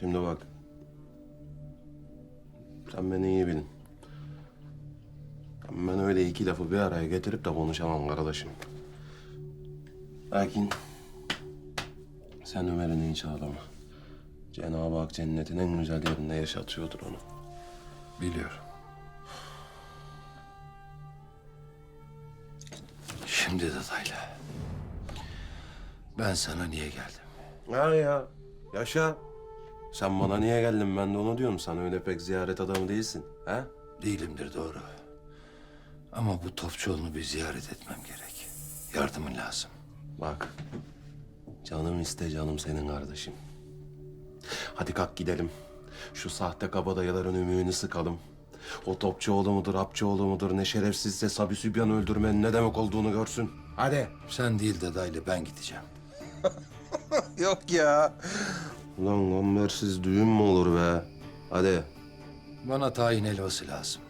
Şimdi bak. Sen beni iyi bilin. Ben öyle iki lafı bir araya getirip de konuşamam kardeşim. Lakin sen Ömer'in hiç ağlama. Cenab-ı Hak cennetin en güzel yerinde yaşatıyordur onu. Biliyorum. Şimdi dadayla. Ben sana niye geldim? Ha ya, yaşa. Sen bana niye geldin ben de onu diyorum. Sen öyle pek ziyaret adamı değilsin. Ha? Değilimdir doğru. Ama bu Topçuoğlu'nu bir ziyaret etmem gerek. Yardımın lazım. Bak, canım iste canım senin kardeşim. Hadi kalk gidelim. Şu sahte kabadayıların ümüğünü sıkalım. O Topçuoğlu mudur, Apçıoğlu mudur, ne şerefsizse Sabi Sübyan öldürmenin ne demek olduğunu görsün. Hadi. Sen değil dadayla ben gideceğim. Yok ya. Ulan gombersiz düğün mü olur be? Hadi. Bana tayin helvası lazım.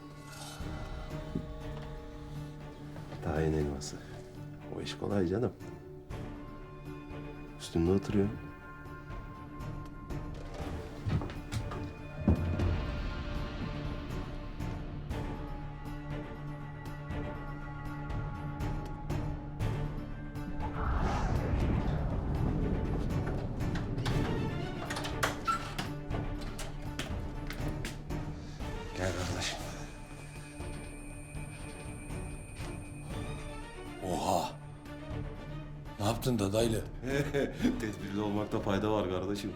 Tayin elması. O iş kolay canım. Üstünde oturuyor. Ne yaptın dadayla? Tedbirli olmakta fayda var kardeşim.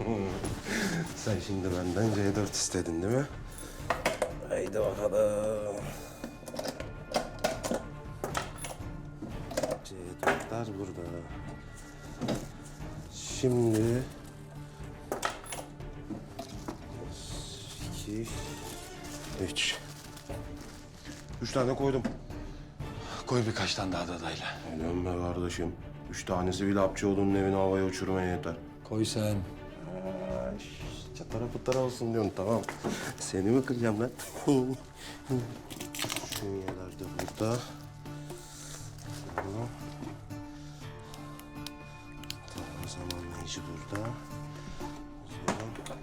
Sen şimdi benden C4 istedin değil mi? Haydi bakalım. C4'ler burada. Şimdi... iki, üç. Üç tane koydum. Koy birkaç tane daha dadayla. Öyle be kardeşim. Üç tanesi bile Apçıoğlu'nun evini havaya uçurmaya yeter. Koy sen. Çatara pıtara olsun diyorsun tamam. Seni mi kıracağım lan? Şunyeler de burada. Tamam. Tamam zamanlayıcı burada. O zaman...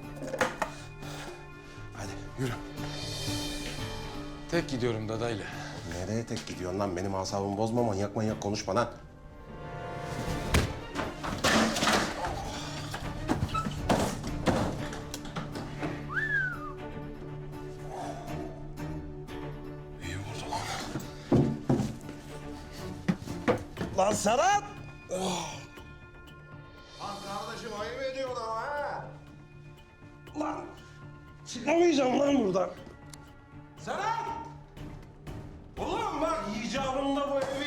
Hadi yürü. Tek gidiyorum dadayla. Nereye tek gidiyorsun lan? Benim asabımı bozma manyak manyak konuşma lan. İyi vurdu lan. Lan Serhat! Oh. Lan kardeşim ayıp ediyorsun ama ha. Lan çıkamayacağım lan buradan. Serhat! Oğlum bak icabında bu evi.